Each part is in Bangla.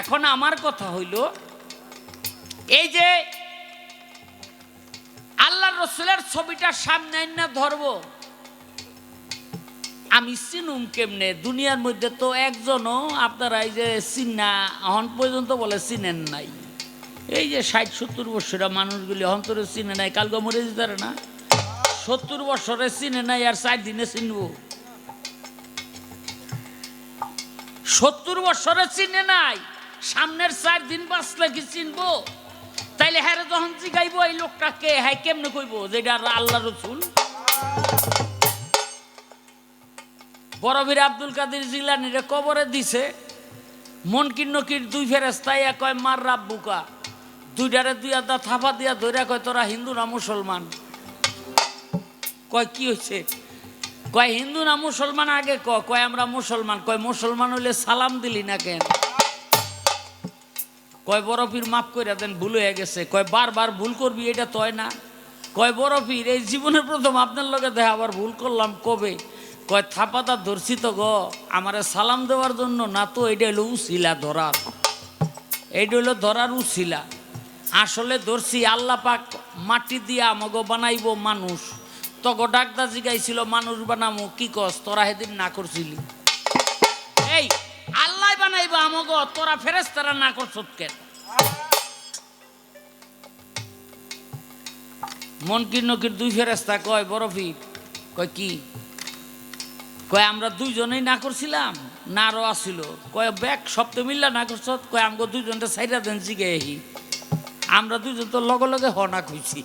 এখন আমার কথা হইল এই যে আল্লাহ রসুলের ছবিটা সামনে না ধরবো আমি চিনুম কেমনে? দুনিয়ার মধ্যে তো একজনও আপনারা এই যে চিন্না, এখন পর্যন্ত বলে চিনেন নাই। এই যে ষাট, সত্তর বছরের মানুষগুলি অন্তরে চিনে নাই কালকে মরে যেতে পারে না। সত্তর বছরে চিনে নাই আর চার দিনে চিনবো। সত্তর বছরে চিনে নাই, সামনের চার দিন বাঁচলে কি চিনবো? তাইলে হ্যাঁ যখন জিগাইব এই লোকটাকে হ্যাঁ কেমনে কইব? যেটা আল্লাহ রসুল বড়বীর আব্দুল কাদের জিলানিরে কবরে দিছে মনকির নকির দুই ফেরেস্তাই কয়, মার রাব্বুকা দুইটারে দুই আদা থাপা দিয়া ধইরা কয়, তোরা হিন্দু না মুসলমান? কয়, কি হয়েছে কয়, হিন্দু না মুসলমান আগে ক? কয়, আমরা মুসলমান। কয়, মুসলমান হইলে সালাম দিলি না কেন? কয় বরফির মাফ করে দেন, ভুল হয়ে গেছে। কয়, বারবার ভুল করবি, এটা তয় না। কয় বরফির এই জীবনের প্রথম আপনার লগে দেখা আবার ভুল করলাম, কবে? কয় থাপাতা ধরছি গ, আমারে সালাম দেওয়ার জন্য না তো এটা হলো উশিলা ধরার। এইটা হলো ধরার উশিলা আসলে ধরছি আল্লাহ পাক মাটি দিয়া আমাকে বানাইব মানুষ। তগো ডাকদা জিগাইছিল মানুষ বানামো, কি কস, তোরা সেদিন না করছিলি? এই, আল্লাহ বানাইবা আমাকে তোরা ফেরেস্তারা না করছ কেন? মনকির নকির দুই ফেরেস্তা কয় বরফি কয়, কি? কয়, আমরা দুইজনেই না করছিলাম? না, আরও আসিল কয় ব্যাগ সপ্তাহ মিল্লা না করছ? কয় আমাকে দুইজনটা সাইডা দেন জিগে আহি আমরা দুইজন তো লগে লগে হ না কইছি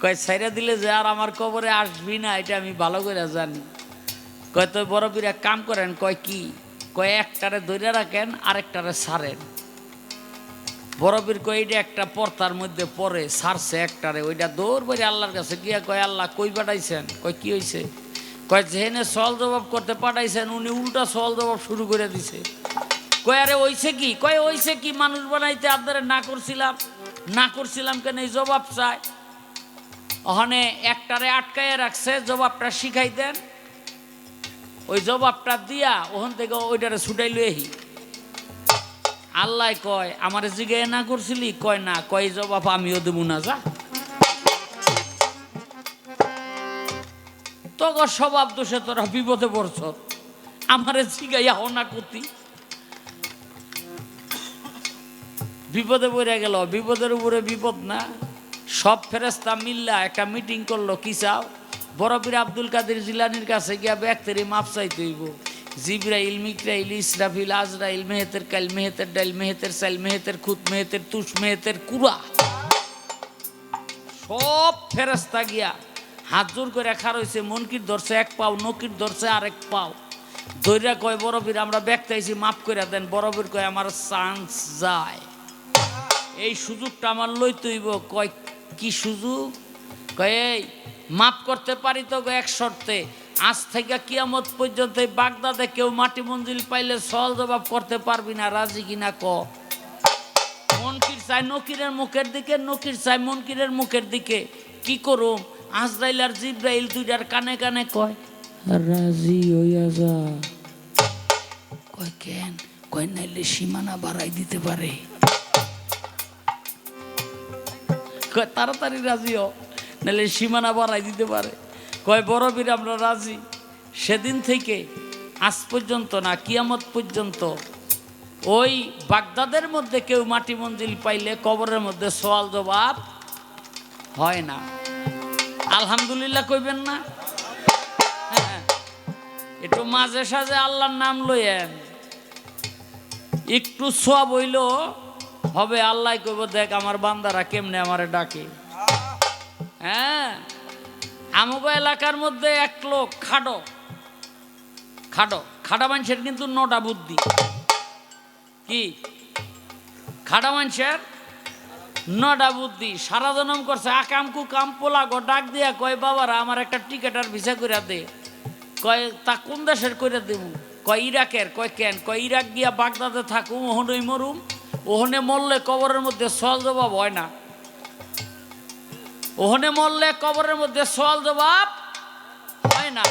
কয় সাইরা দিলে যে আর আমার কবরে আসবি না, এটা আমি ভালো করে জানি। কয় তো বড় পীর কাম করেন। কয়, কি? কয়, একটারে ধরে রাখেন, আরেকটারে সারেন। বড় পীর কয় একটা পর্তার মধ্যে পরে সারছে একটারে। ওইটা দৌড় বাড়ি আল্লাহর কাছে গিয়া কয়, আল্লাহ, কই পাঠাইছেন? কয়, কি হয়েছে কয়, যেহেনে সল জবাব করতে পাঠাইছেন, উনি উল্টা সল জবাব শুরু করে দিছে। কয়, আরে ওইছে কি? কয় ওইছে কি? মানুষ বানাইতে আপনারা না করছিলাম। না করছিলাম কেন? এই জবাব চায় ওখানে একটারে আটকাইয়া রাখছে, জবাবটা শিখাই দেন। ওই জবাবটা দিয়া ওখান থেকে ওইটারে ছুটাই লইহি আল্লাহ কয়, আমারে জিগাই না করছিলি? কয়, না। কয়, জবাব আমিও দেবো না, যা। তখন স্বভাব দোষে তোরা বিপদে পড়ছ। আমারে জিগাইয়া না করতি বিপদে পড়ে গেল, বিপদের উপরে বিপদ না। সব ফেরেস্তা মিল্লা একটা মিটিং করল, কি চাও? বরফির আব্দুল কাদের জিলানির কাছে গিয়া ব্যক্তির মাপ চাইতে হইব। জিব্রাইল মিকরাইল ইসরাফিল আজরাইল মেহেতের কাইল, মেহেতের ডাইল, মেহেতের সাইল, মেহেতের খুত, মেহেতের তুষ, মেহেতের কুড়া। সব ফেরেস্তা গিয়া হাত জোর করে খার হয়েছে মনকির ধরছে, এক পাও নকির ধরছে, আরেক পাও। দৈরা কয় বরফির আমরা ব্যক্ত আইছি, মাফ করে দেন বরফির কয়, আমার চান্স যায়। এই সুযোগটা আমার লই হইব। কয়, কি সুযোগ? কয়, এই, মাফ করতে পারি তো এক শর্তে। আজ থেকে কিয়ামত পর্যন্ত বাগদাদে কেউ মাটি মঞ্জিল পাইলে সহল জবাব করতে পারবি না, রাজি কিনা ক? মনকির চাই নকিরের মুখের দিকে, নকির চাই মনকিরের মুখের দিকে। কি করুম? আজরাইল আর জিব্রাইল দুইটার কানে কানে কয়, রাজি হইয়া যা। কয়, কেন? কয়, নাইলে সীমানা বাড়াই দিতে পারে। তাড়াতাড়ি রাজি হ নাহলে সীমানা বাড়াই দিতে পারে। কয়, বড় বীর, আমরা রাজি। সেদিন থেকে আজ পর্যন্ত না, কিয়ামত পর্যন্ত ওই বাগদাদের মধ্যে কেউ মাটি মঞ্জিল পাইলে কবরের মধ্যে সোয়াল জবাব হয় না। আলহামদুলিল্লাহ কইবেন না? হ্যাঁ একটু মাঝে সাঝে আল্লাহর নাম লইয়েন একটু সব হইল হবে, আল্লাহ কইব, দেখ, আমার বান্দারা কেমনে আমারে ডাকে? হ্যাঁ। আমগো এলাকার মধ্যে এক লোক, খাডো। খাডো। খাডা মানুষের কিন্তু নটা বুদ্ধি। কি? খাডা মানুষের নটা বুদ্ধি। সারা জনম করছে, আকাম কুকাম, পোলা গো, ডাক দিয়া কয়, বাবারা, আমার একটা টিকেট আর ভিসা করে দে। কয়, তা কোন দেশের করে দেব? কয়, ইরাকের। কয়, কেন? কয়, ইরাক গিয়া বাগদাদে থাকুম, ওহনই মরুম। ওহনে মরলে কবরের মধ্যে সল জবাব হয় না। ওহনে মরলে কবরের মধ্যে সল জবাব হয় না।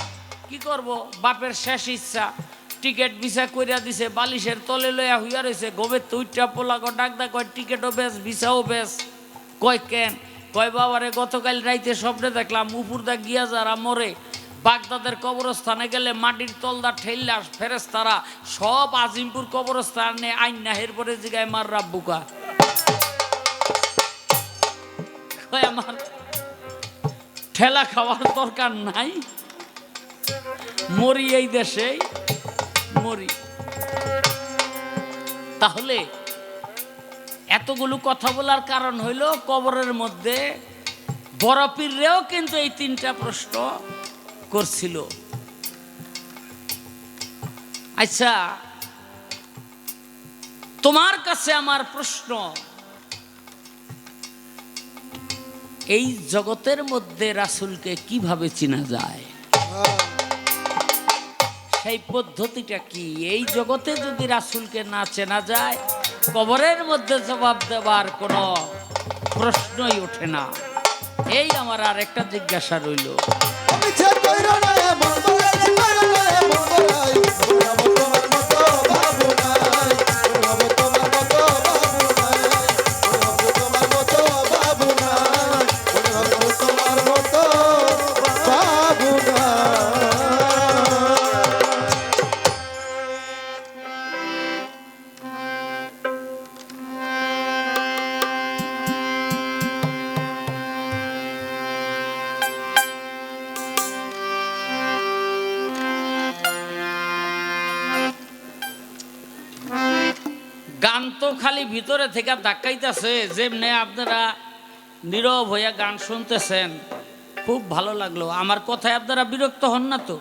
কি করব? বাপের শেষ ইচ্ছা। টিকিট ভিসা কইরা দিছে, বালিশের তলে লইয়া হইয়া রয়েছে গোবের তুইটা পোলা কয় ডাকদা কয়, টিকিটও বেশ, ভিসাও বেশ। কয়, কেন? কয়, বাবারে, গতকাল রাইতে স্বপ্নে দেখলাম উপরদা গিয়া যারা মরে। বাগদাদের কবরস্থানে গেলে মাটির তলদা ঠেললা ফেরেস তারা সব আজিমপুর কবরস্থানে আইন না, এরপরে জিগায় মার রাব্বুকা আমার ঠেলা খাওয়ার দরকার নাই। মরি এই দেশে, মরি। তাহলে এতগুলো কথা বলার কারণ হইল কবরের মধ্যে বরফিররেও কিন্তু এই তিনটা প্রশ্ন করছিল। আচ্ছা তোমার কাছে আমার প্রশ্ন এই জগতের মধ্যে রাসুলকে কীভাবে চিনা যায়? সেই পদ্ধতিটা কি? এই জগতে যদি রাসুলকে না চেনা যায়, কবরের মধ্যে জবাব দেওয়ার কোনো প্রশ্নই ওঠে না। এই আমার আর একটা জিজ্ঞাসা রইল। ভিতরে থেকে ধাক্কাইতেছে যেমনি আপনারা নীরব হইয়া গান শুনতেছেন। খুব ভালো লাগল। আমার কথায় আপনারা বিরক্ত হন না তো?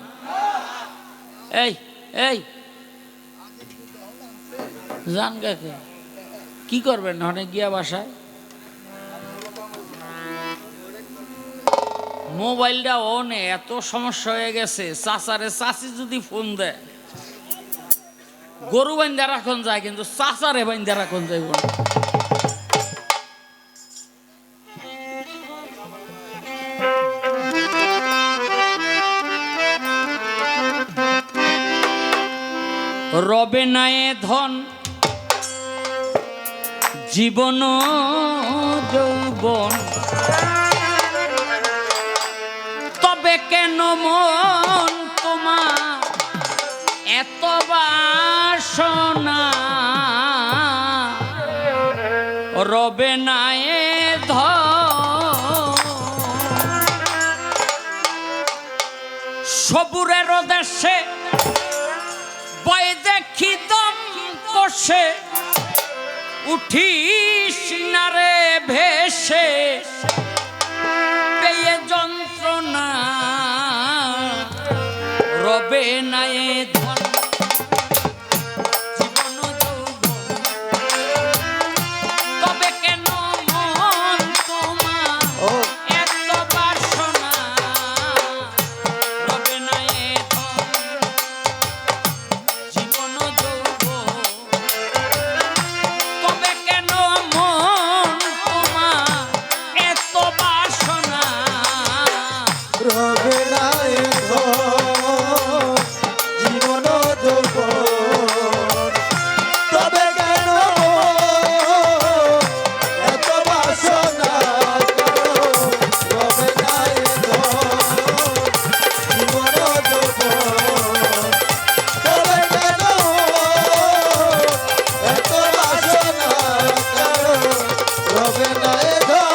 এই এই। জান কাকে? কি করবেন অনেক গিয়া বাসায়? মোবাইলটা অনে, এত সমস্যা হয়ে গেছে। চাচারে চাচি যদি ফোন দেয়। গরু বান্ধা রাখন যায়, কিন্তু চাচারে বান্ধা রাখন যাইব রবে নায়ে ধন, জীবন যৌবন। তবে কেন মন তোমার এত রবে নায়ে সবুরের দেশে বয় দেখি দম কষে। উঠিস না রে ভেসে, পেয়ে যন্ত্রণা। রবে নাই ಧೋ